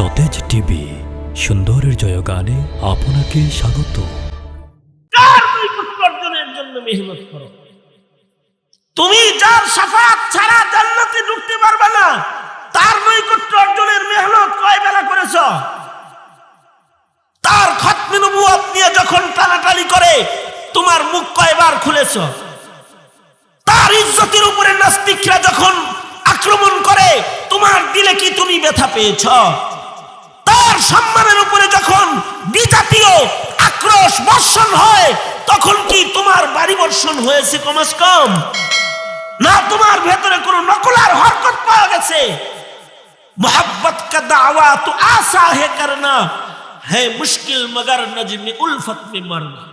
সতেজ টিভি, সুন্দরের জয়গানে আপনাকে স্বাগত। জন্য মেহনত করো। তুমি যার সাফাত ছাড়া জান্নাতে ঢুকতে পারবে না, তার নৈকট্য অর্জনের মেহনত কয় বেলা করেছ? তার খতমে নবুয়ত নিয়ে যখন টানাটানি করে, তোমার মুখ কয়বার খুলেছ? তার ইজ্জতের উপরে নাস্তিকরা যখন আক্রমণ করে, তোমার দিলে কি তুমি ব্যথা পেয়েছ? তার সম্মানের উপরে যখন বিজাতীয় আক্রোশ বর্ষণ হয়, তখন কি তোমার বাড়ি বর্ষণ হয়েছে কমাস কম না তোমার ভেতরে কোন নকলার হরকত পাওয়া গেছে? মোহাব্বত কা দাওয়া তো আশা হে করনা, হে মুশকিল মগর নজমি উলফত মে মরনা।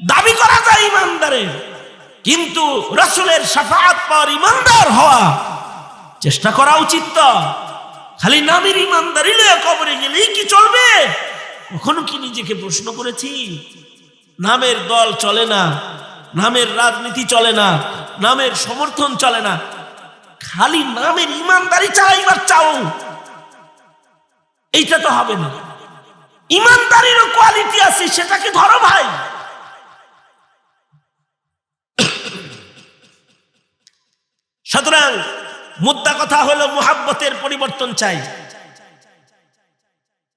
দাবি করা যায় ইমানদারে কিন্তু রসুলের সাফাত পাওয়ার ইমানদার হওয়া চেষ্টা করা উচিত তো। খালি নামের ইমানদারি লয়ে কবরে গেলেই কি চলবে? কখনো কি নিজেকে প্রশ্ন করেছি? নামের দল চলে না, নামের রাজনীতি চলে না, নামের সমর্থন চলে না, খালি নামের ইমানদারি চালাইবার চাও? এইটা তো হবে না। ইমানদারিরও কোয়ালিটি আছে, সেটাকে ধরো ভাই। মুদ্রা কথা হলো মোহাব্বতের পরিবর্তন চাই।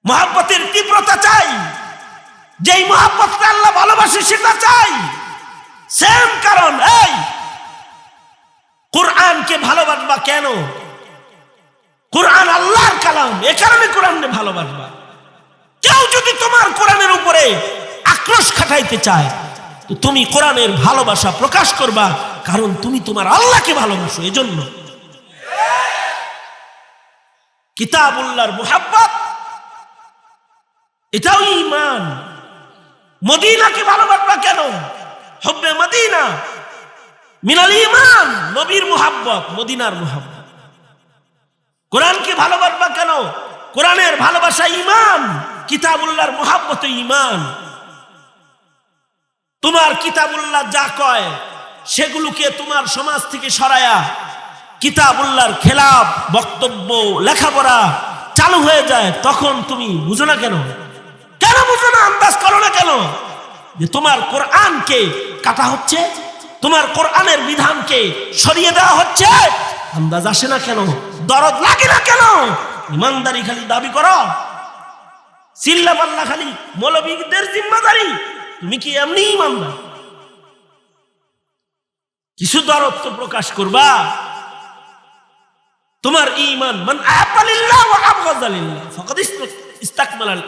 মোহাব্বতের তীব্রতা চাই। যেই মোহাব্বতটা আল্লাহ ভালোবাসে সেটা চাই। সেম কারণ, এই কোরআনকে ভালোবাসবা কেন? কোরআন আল্লাহর কালাম, এ কারণে কোরআনকে ভালোবাসবা। কেউ যদি তোমার কোরআনের উপরে আক্রোশ খাটাইতে চায়, তো তুমি কোরআনের ভালোবাসা প্রকাশ করবা, কারণ তুমি তোমার আল্লাহকে ভালোবাসো, এজন্য। কিতাবুল্লাহর মুহাব্বত। এটাও ইমান মদিনাকে ভালোবাসবা কেন? হব্বে মদিনা। মিনাল ইমান নবীর মুহাব্বত, মদিনার মুহাব্বত। কোরআনকে ভালোবাসবা কেন? কোরআনের ভালোবাসা ইমান কিতাবুল্লাহর মুহাব্বত ইমান তোমার কিতাবুল্লাহ যা কয়, সেগুলোকে তোমার সমাজ থেকে সরায়া কিতাবুল্লাহর খেলাপ বক্তব্য, লেখাপড়া চালু হয়ে যায়, তখন তুমি বুঝো না কেন? কেন বুঝো না? আন্দাজ করো না কেন? যে তোমার কোরআনকে কাটা হচ্ছে, তোমার কোরআনের বিধানকে সরিয়ে দেওয়া হচ্ছে, আন্দাজ আসে না কেন? দরদ লাগে না কেন? ইমানদারি খালি দাবি করো। চিল্লা পাল্লা খালি মৌলবিকদের জিম্মাদারি। তুমি কি এমনি ইমানদার? কিছু দরত্ব প্রকাশ করবা। তোমার ইমান মান আহাব্বালিল্লাহ ওয়া আবগাযালিল্লাহ ফাকাদ ইস্তাকমালাল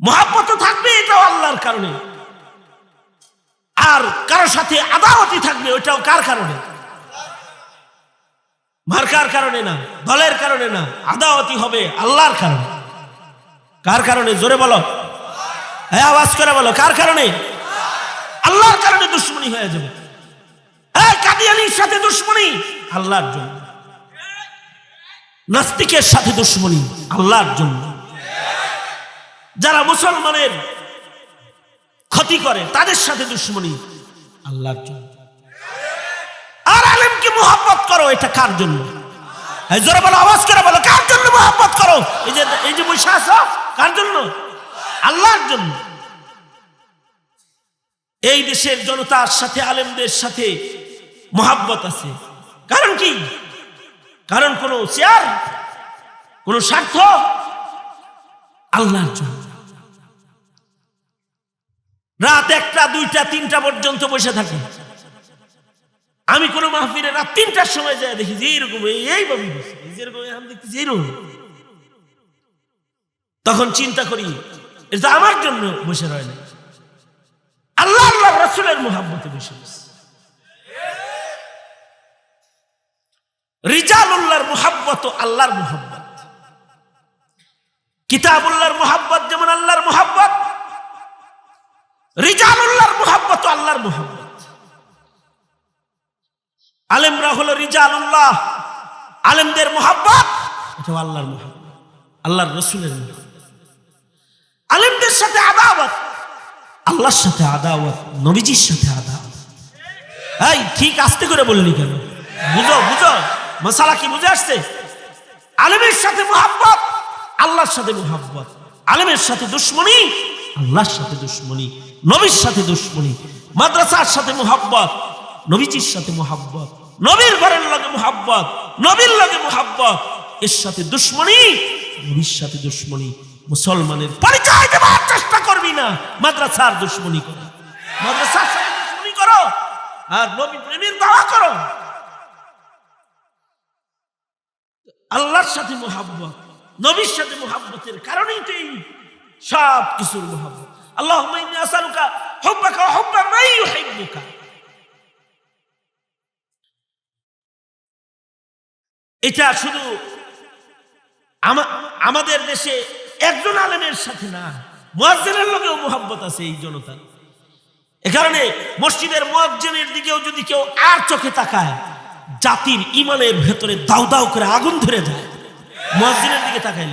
মহাব্বত থাকবে, এটাও আল্লাহর কারণে। আর কারোর সাথে আদাওয়াতি থাকবে, ওইটাও কার কারণে? মার্কার কারণে না, দলের কারণে না, আদাওয়াতি হবে আল্লাহর কারণে। কার কারণে? জোরে বলো। হ্যাঁ আওয়াজ করে বলো, কার কারণে? আল্লাহর কারণে দুশ্মনী হয়ে যাবে। হ্যাঁ কাদিয়ানির সাথে দুশ্মনী, আল্লাহর জন্য। নাস্তিকের সাথে দুশ্মনী, আল্লাহর জন্য। যারা মুসলমানের ক্ষতি করে, তাদের সাথে দুশ্মনী, আল্লাহর জন্য। আর আলেমকে মোহাব্বত করো, এটা কার জন্য? জোরে বলো, আওয়াজ করে বলো, কার জন্য মোহাব্বত করো? এই যে এই যে বসে কার জন্য? আল্লাহর জন্য। এই দেশের জনতার সাথে, আলেমদের সাথে মোহাব্বত আছে। কারণ কি? কারণ কোন চেয়ার কোন স্বার্থ আল্লাহর জন্য। রাত একটা, দুইটা, তিনটা পর্যন্ত বসে থাকি। আমি কোনো মাহফিলে রাত তিনটার সময় যায় দেখি যে এইরকম, এই- এইভাবে যেরকম আমি দেখতেছি এইরকম। তখন চিন্তা করি, এটা আমার জন্য বসে রয় না আল্লাহ আল্লাহ রসুলের মোহাব্বতে বসে রিজালুল্লাহর মোহাব্বত আল্লাহর মোহাব্বত। কিতাবুল্লাহর মোহাব্বত যেমন আল্লাহর মোহাব্বত, রিজালুল্লাহর মোহাব্বত আল্লাহর মোহাব্বত। আলেমরা হলো রিজালুল্লাহ, আলেমদের মোহাব্বত এটা আল্লাহর মোহাব্বত, আল্লাহর রসুলের আলেমদের সাথে আদাওয়াত, আল্লাহর সাথে আদাওয়াত, নবীজির সাথে আদাওয়াত। এই, ঠিক আস্তে করে বললি কেন? বুঝো মশালা কি বুঝে আসছে? আলেমের সাথে মোহাব্বত, আল্লাহর সাথে মোহাব্বত। আলেমের সাথে দুশ্মনী, আল্লাহর সাথে দুশ্মনী। নবীর সাথে দুশ্মনী। মাদ্রাসার সাথে মোহাব্বত, নবীজির সাথে মোহাব্বত। নবীর ঘরের লগে মোহাব্বত, নবীর লগে মোহাব্বত। এর সাথে দুশ্মনী, নবীর সাথে দুশ্মনী। মুসলমানের পরিচয় দেওয়ার চেষ্টা করবি না, মাদ্রাসার দুশ্মনী করো মাদ্রাসার সাথে দুশ্মনী করো, আর নবী প্রেমের দাওয়া করো। আল্লাহর সাথে মোহাব্বত, নবীর সাথে মোহাব্বতের কারণেই তো এই সব কিছুর মোহাব্বত। আল্লাহ আসালুকা হব্বাকা হব্বা মাই ইউহিব্বুকা। এটা শুধু আমাদের দেশে একজন আলেমের সাথে না, মুয়াজ্জিনের লোকেও মোহাব্বত আছে এই জনতার। এ কারণে মসজিদের মুয়াজ্জিনের দিকেও যদি কেউ আর চোখে তাকায় জাতির ইমানের ভেতরে দাউ দাউ করে আগুন ধরে যায় মসজিদের দিকে তাকাইলে।